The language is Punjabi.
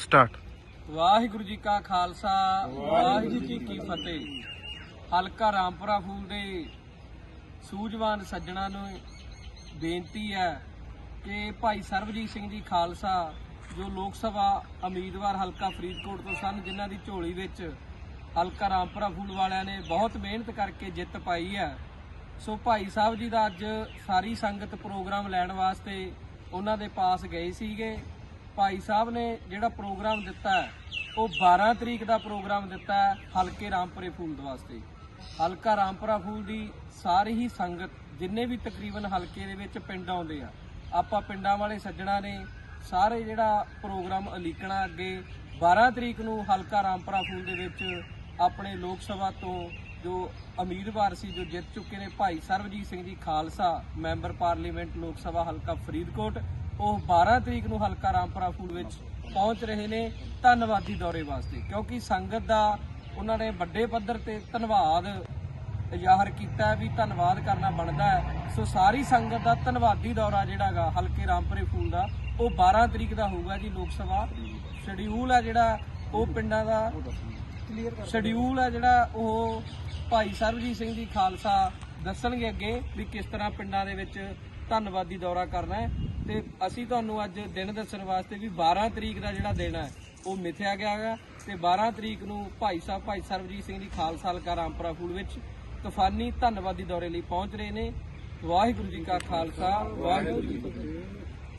ਸਟਾਰਟ। ਵਾਹਿਗੁਰੂ ਜੀ ਕਾ ਖਾਲਸਾ, ਵਾਹਿਗੁਰੂ ਜੀ ਕੀ ਫਤਿਹ। ਹਲਕਾ ਰਾਮਪੁਰਾ ਫੂਲ ਦੇ ਸੂਝਵਾਨ ਸੱਜਣਾ ਨੂੰ ਬੇਨਤੀ ਹੈ ਕਿ ਭਾਈ ਸਰਬਜੀਤ ਸਿੰਘ ਜੀ ਖਾਲਸਾ, ਜੋ ਲੋਕ ਸਭਾ ਉਮੀਦਵਾਰ ਹਲਕਾ ਫਰੀਦਕੋਟ ਤੋਂ ਸਨ, ਜਿਨ੍ਹਾਂ ਦੀ ਝੋਲੀ ਵਿੱਚ ਹਲਕਾ ਰਾਮਪੁਰਾ ਫੂਲ ਵਾਲਿਆਂ ਨੇ ਬਹੁਤ ਮਿਹਨਤ ਕਰਕੇ ਜਿੱਤ ਪਾਈ ਹੈ। ਸੋ ਭਾਈ ਸਾਹਿਬ ਜੀ ਦਾ ਅੱਜ ਸਾਰੀ ਸੰਗਤ ਪ੍ਰੋਗਰਾਮ ਲੈਣ ਵਾਸਤੇ ਉਹਨਾਂ ਦੇ ਪਾਸ ਗਏ ਸੀਗੇ। ਭਾਈ ਸਾਹਿਬ ਨੇ ਜਿਹੜਾ ਪ੍ਰੋਗਰਾਮ ਦਿੱਤਾ ਹੈ, ਉਹ 12 ਤਰੀਕ ਦਾ ਪ੍ਰੋਗਰਾਮ ਦਿੱਤਾ ਹੈ ਹਲਕੇ ਰਾਮਪੁਰੇ ਫੂਲ ਦੇ ਵਾਸਤੇ। ਹਲਕਾ ਰਾਮਪੁਰਾ ਫੂਲ ਦੀ ਸਾਰੀ ਹੀ ਸੰਗਤ ਜਿੰਨੇ ਵੀ ਤਕਰੀਬਨ ਹਲਕੇ ਦੇ ਵਿੱਚ ਪਿੰਡ ਆਉਂਦੇ ਆ ਆਪਾਂ ਪਿੰਡਾਂ ਵਾਲੇ ਸੱਜਣਾ ਨੇ ਸਾਰੇ ਜਿਹੜਾ ਪ੍ਰੋਗਰਾਮ ਅਲੀਕਣਾ ਅੱਗੇ 12 ਤਰੀਕ ਨੂੰ ਹਲਕਾ ਰਾਮਪੁਰਾ ਫੂਲ ਦੇ ਵਿੱਚ ਆਪਣੇ ਲੋਕ ਸਭਾ ਤੋਂ ਜੋ ਉਮੀਦਵਾਰ ਸੀ ਜੋ ਜਿੱਤ ਚੁੱਕੇ ਨੇ ਭਾਈ ਸਰਬਜੀਤ ਸਿੰਘ ਜੀ ਖਾਲਸਾ ਮੈਂਬਰ ਪਾਰਲੀਮੈਂਟ ਲੋਕ ਸਭਾ ਹਲਕਾ ਫਰੀਦਕੋਟ ਉਹ 12 ਤਰੀਕ ਨੂੰ ਹਲਕਾ ਰਾਮਪੁਰਾ ਫੂਲ ਵਿੱਚ ਪਹੁੰਚ ਰਹੇ ਨੇ ਧੰਨਵਾਦੀ ਦੌਰੇ ਵਾਸਤੇ, ਕਿਉਂਕਿ ਸੰਗਤ ਦਾ ਉਹਨਾਂ ਨੇ ਵੱਡੇ ਪੱਧਰ ਤੇ ਧੰਨਵਾਦ ਜ਼ਾਹਰ ਕੀਤਾ ਵੀ ਧੰਨਵਾਦ ਕਰਨਾ ਬਣਦਾ ਹੈ। ਸੋ ਸਾਰੀ ਸੰਗਤ ਦਾ ਧੰਨਵਾਦੀ ਦੌਰਾ ਜਿਹੜਾਗਾ ਹਲਕੇ ਰਾਮਪੁਰੇ ਫੂਲ ਦਾ, ਉਹ 12 ਤਰੀਕ ਦਾ ਹੋਊਗਾ ਜੀ ਲੋਕ ਸਭਾ। ਸ਼ਡਿਊਲ ਹੈ ਜਿਹੜਾ ਉਹ ਪਿੰਡਾਂ ਦਾ, ਸ਼ਡਿਊਲ ਹੈ ਜਿਹੜਾ ਉਹ ਭਾਈ ਸਰਬਜੀਤ ਸਿੰਘ ਜੀ ਖਾਲਸਾ ਦੱਸਣਗੇ ਅੱਗੇ ਵੀ ਕਿਸ ਤਰ੍ਹਾਂ ਪਿੰਡਾਂ ਦੇ ਵਿੱਚ ਧੰਨਵਾਦੀ ਦੌਰਾ ਕਰਨਾ ਹੈ। ਤੇ ਅਸੀਂ ਤੁਹਾਨੂੰ ਅੱਜ ਦਿਨ ਦੱਸਣ ਵਾਸਤੇ ਵੀ 12 ਤਰੀਕ ਦਾ ਜਿਹੜਾ ਦਿਨ ਹੈ, ਉਹ ਮਿਥਿਆ ਗਿਆ ਹੈ ਤੇ 12 ਤਰੀਕ ਨੂੰ ਭਾਈ ਸਾਹਿਬ, ਭਾਈ ਸਰਬਜੀਤ ਸਿੰਘ ਜੀ ਖਾਲਸਾ ਹਲਕਾ ਰਾਮਪੁਰਾ ਫੂਲ ਵਿੱਚ ਤੂਫਾਨੀ ਧੰਨਵਾਦੀ ਦੌਰੇ ਲਈ ਪਹੁੰਚ ਰਹੇ ਨੇ। ਵਾਹਿਗੁਰੂ ਜੀ ਕਾ ਖਾਲਸਾ, ਵਾਹਿਗੁਰੂ ਜੀ ਕੀ ਫਤਿਹ।